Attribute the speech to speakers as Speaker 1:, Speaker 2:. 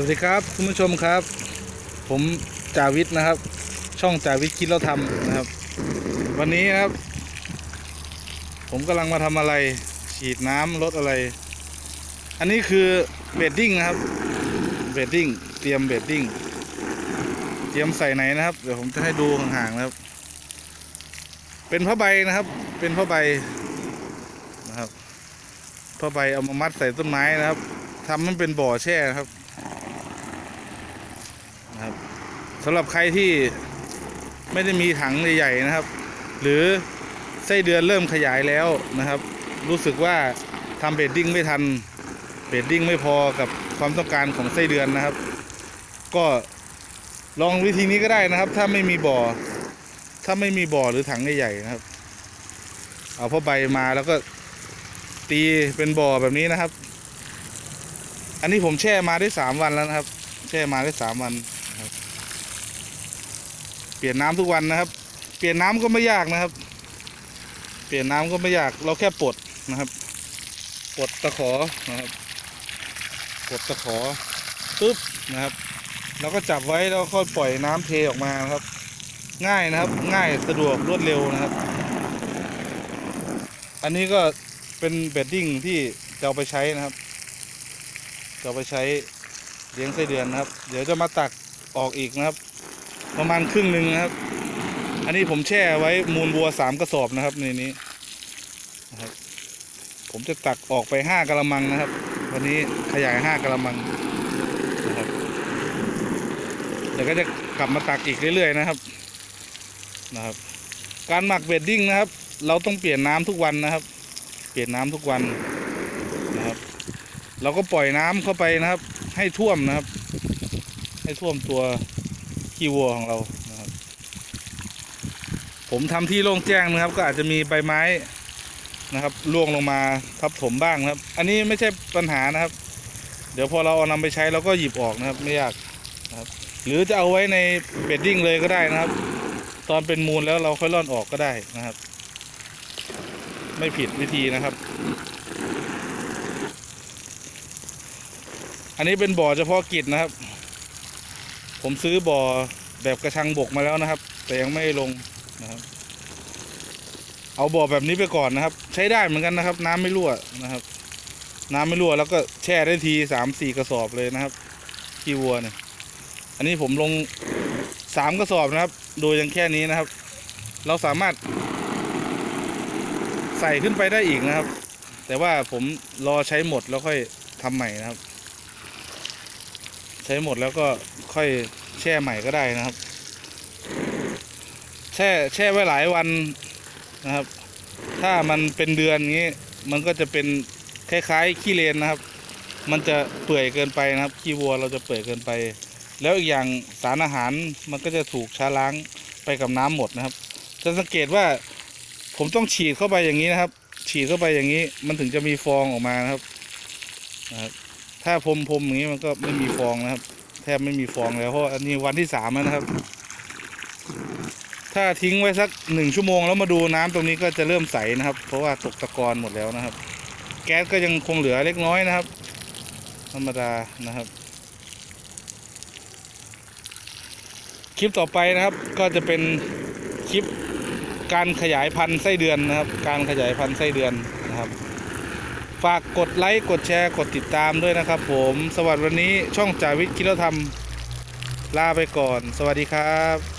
Speaker 1: วัสดีครับคุณผู้ชมครับ ผมจาวิทย์นะครับ ช่องจาวิทย์คิดแล้วทำนะครับ วันนี้ครับ ผมกำลังมาทำอะไร ฉีดน้ำลดอะไร อันนี้คือเบดดิ้งนะครับเบดดิ้งเตรียมเบดดิ้งเตรียมใส่ไหนนะครับ เดี๋ยวผมจะให้ดูห่างๆนะครับ เป็นผ้าใบนะครับ เป็นผ้าใบนะครับผ้าใบเอามามัดใส่ต้นไม้นะครับทำมันเป็นบ่อแช่นะครับ นะครับสำหรับใครที่ไม่ได้มีถังใหญ่ๆนะครับ หรือไส้เดือนเริ่มขยายแล้วนะครับ รู้สึกว่าทำเบดดิ้งไม่ทันเบดดิ้งไม่พอกับความต้องการของไส้เดือนนะครับ ก็ลองวิธีนี้ก็ได้นะครับ ถ้าไม่มีบ่อ ถ้าไม่มีบ่อหรือถังใหญ่ๆนะครับ เอาผ้าใบมาแล้วก็ตีเป็นบ่อแบบนี้นะครับ อันนี้ผมแช่มาได้สามวันแล้วนะครับ แช่มาได้สามวัน เปลี่ยนน้ำทุกวันนะครับ เปลี่ยนน้ำก็ไม่ยากนะครับ เปลี่ยนน้ำก็ไม่ยาก เราแค่ปลดนะครับปลดตะขอนะครับปลดตะขอปึ๊บนะครับเราก็จับไว้แล้วค่อยปล่อยน้ำเทออกมานะครับ ง่ายนะครับ ง่ายสะดวกรวดเร็วนะครับ อันนี้ก็เป็นเบดดิ้งที่จะเอาไปใช้นะครับจะเอาไปใช้เลี้ยงไส้เดือนนะครับ เดี๋ยวจะมาตักออกอีกนะครับ ประมาณครึ่งหนึ่งนะครับ อันนี้ผมแช่ไว้มูลวัวสามกระสอบนะครับในนี้นะครับ ผมจะตักออกไปห้ากะละมังนะครับ วันนี้ขยายห้ากะละมังนะครับเดี๋ยวก็จะกลับมาตักอีกเรื่อยๆนะครับนะครับ การหมักเบดดิ้งนะครับ เราต้องเปลี่ยนน้ำทุกวันนะครับ เปลี่ยนน้ำทุกวันนะครับ เราก็ปล่อยน้ำเข้าไปนะครับ ให้ท่วมนะครับ ให้ท่วมตัว ขี้วัวของเรานะครับผมทำที่โล่งแจ้งนะครับ ก็อาจจะมีใบไม้นะครับร่วงลงมาทับถมบ้างครับ อันนี้ไม่ใช่ปัญหานะครับ เดี๋ยวพอเราเอานำไปใช้เราก็หยิบออกนะครับ ไม่ยากนะครับ หรือจะเอาไว้ในเบดดิ้งเลยก็ได้นะครับ ตอนเป็นมูลแล้วเราค่อยร่อนออกก็ได้นะครับ ไม่ผิดวิธีนะครับ อันนี้เป็นบ่อเฉพาะกิจนะครับ ผมซื้อบ่อแบบกระชังบกมาแล้วนะครับ แต่ยังไม่ลงนะครับ เอาบ่อแบบนี้ไปก่อนนะครับ ใช้ได้เหมือนกันนะครับ น้ำไม่รั่วนะครับ น้ำไม่รั่วแล้วก็แช่ได้ทีสามสี่กระสอบเลยนะครับขี้วัวเนี่ย อันนี้ผมลงสามกระสอบนะครับ โดยยังแค่นี้นะครับ เราสามารถ ใส่ขึ้นไปได้อีกนะครับ แต่ว่าผมรอใช้หมดแล้วค่อยทำใหม่นะครับ ใช้หมดแล้วก็ค่อยแช่ใหม่ก็ได้นะครับ แช่แช่ไว้หลายวันนะครับ ถ้ามันเป็นเดือนงี้มันก็จะเป็นคล้ายๆขี้เลนนะครับ มันจะเปื่อยเกินไปนะครับขี้วัวเราจะเปื่อยเกินไป แล้วอีกอย่างสารอาหารมันก็จะถูกช้าล้างไปกับน้ำหมดนะครับ จะสังเกตว่าผมต้องฉีดเข้าไปอย่างนี้นะครับ ฉีดเข้าไปอย่างนี้มันถึงจะมีฟองออกมานะครับนะครับ ถ้าพรมพรมอย่างนี้มันก็ไม่มีฟองนะครับ แทบไม่มีฟองแล้วเพราะอันนี้วันที่สามแล้วนะครับ ถ้าทิ้งไว้สักหนึ่งชั่วโมงแล้วมาดูน้ำตรงนี้ก็จะเริ่มใสนะครับ เพราะว่าตกตะกอนหมดแล้วนะครับ แก๊สก็ยังคงเหลือเล็กน้อยนะครับ ธรรมดานะครับ คลิปต่อไปนะครับ ก็จะเป็นคลิปการขยายพันธุ์ไส้เดือนนะครับ การขยายพันธุ์ไส้เดือนนะครับ ฝากกดไลค์กดแชร์กดติดตามด้วยนะครับผมสวัสดีวันนี้ช่องจาวิทย์คิดแล้วทำลาไปก่อน สวัสดีครับ